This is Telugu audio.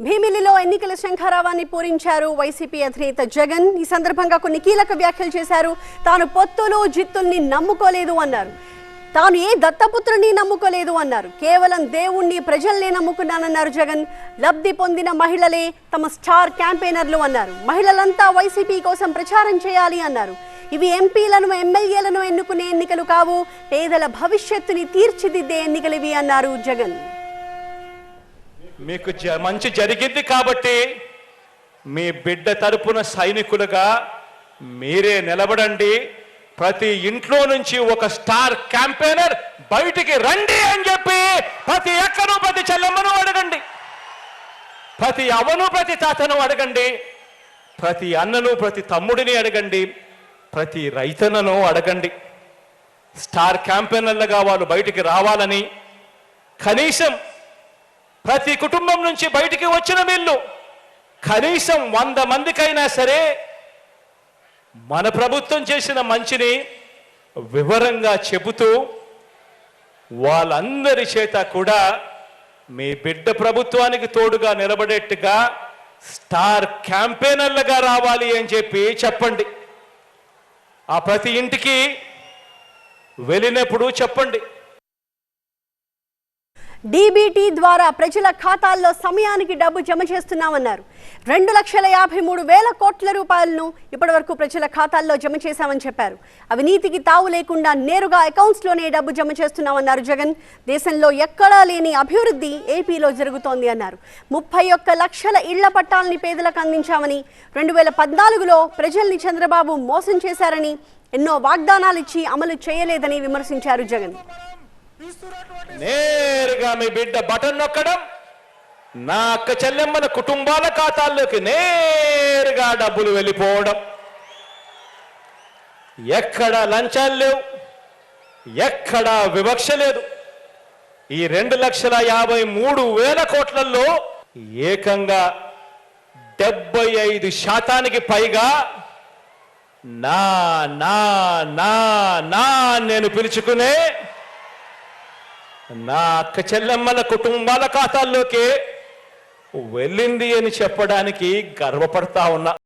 భీమిలిలో ఎన్నికల శంఖారావాన్ని పూరించారు వైసీపీ అధినేత జగన్. ఈ సందర్భంగా కొన్ని కీలక వ్యాఖ్యలు చేశారు. తాను పొత్తులు జిత్తుల్ని నమ్ముకోలేదు అన్నారు. తాను ఏ దత్తపుత్రుని నమ్ముకోలేదు అన్నారు. కేవలం దేవుణ్ణి ప్రజల్నే నమ్ముకున్నానన్నారు జగన్. లబ్ధి పొందిన మహిళలే తమ స్టార్ క్యాంపెయినర్లు అన్నారు. మహిళలంతా వైసీపీ కోసం ప్రచారం చేయాలి అన్నారు. ఇవి ఎంపీలను ఎమ్మెల్యేలను ఎన్నుకునే ఎన్నికలు కావు. పేదల భవిష్యత్తుని తీర్చిదిద్దే ఎన్నికలు ఇవి అన్నారు జగన్. మీకు జ- మంచి జరిగింది కాబట్టి మీ బిడ్డ తరపున సైనికులుగా మీరే నిలబడండి. ప్రతి ఇంట్లో నుంచి ఒక స్టార్ క్యాంపెయినర్ బయటికి రండి అని చెప్పి ప్రతి ఎక్కను ప్రతి చెల్లమ్మను అడగండి. ప్రతి అవను ప్రతి తాతను అడగండి. ప్రతి అన్నను ప్రతి తమ్ముడిని అడగండి. ప్రతి రైతన్నను అడగండి. స్టార్ క్యాంపెయినర్లుగా వాళ్ళు బయటికి రావాలని కనీసం ప్రతి కుటుంబం నుంచి బయటికి వచ్చిన వీళ్ళు కనీసం వంద మందికైనా సరే మన ప్రభుత్వం చేసిన మంచిని వివరంగా చెబుతూ వాళ్ళందరి చేత కూడా మీ బిడ్డ ప్రభుత్వానికి తోడుగా నిలబడేట్టుగా స్టార్ క్యాంపెయినర్లుగా రావాలి అని చెప్పి చెప్పండి. ఆ ప్రతి ఇంటికి వెళ్ళినప్పుడు చెప్పండి. డీబీటీ ద్వారా ప్రజల ఖాతాల్లో సమయానికి డబ్బు జమ చేస్తున్నామన్నారు. రెండు లక్షల యాభై మూడు వేల కోట్ల రూపాయలను ఇప్పటివరకు ప్రజల ఖాతాల్లో జమ చేశామని చెప్పారు. అవినీతికి తావు లేకుండా నేరుగా అకౌంట్స్లోనే డబ్బు జమ చేస్తున్నామన్నారు జగన్. దేశంలో ఎక్కడా లేని అభివృద్ధి ఏపీలో జరుగుతోంది అన్నారు. ముప్పై ఒక్క లక్షల ఇళ్ళ పట్టాలని పేదలకు అందించామని రెండు వేల పద్నాలుగులో ప్రజల్ని చంద్రబాబు మోసం చేశారని ఎన్నో వాగ్దానాలు ఇచ్చి అమలు చేయలేదని విమర్శించారు జగన్. నేరుగా మీ బిడ్డ బటన్ నొక్కడం నా అక్క చెల్లెమ్మల కుటుంబాల ఖాతాల్లోకి నేరుగా డబ్బులు వెళ్ళిపోవడం. ఎక్కడ లంచాలు లేవు ఎక్కడ వివక్ష లేదు. ఈ రెండు లక్షల యాభై మూడు వేల కోట్లలో ఏకంగా డెబ్బై ఐదు శాతానికి పైగా నా నా నా నా నేను పిలుచుకునే నా అక్క చెల్లెమ్మల కుటుంబాల ఖాతాల్లోకి వెళ్ళింది అని చెప్పడానికి గర్వపడతా ఉన్నా.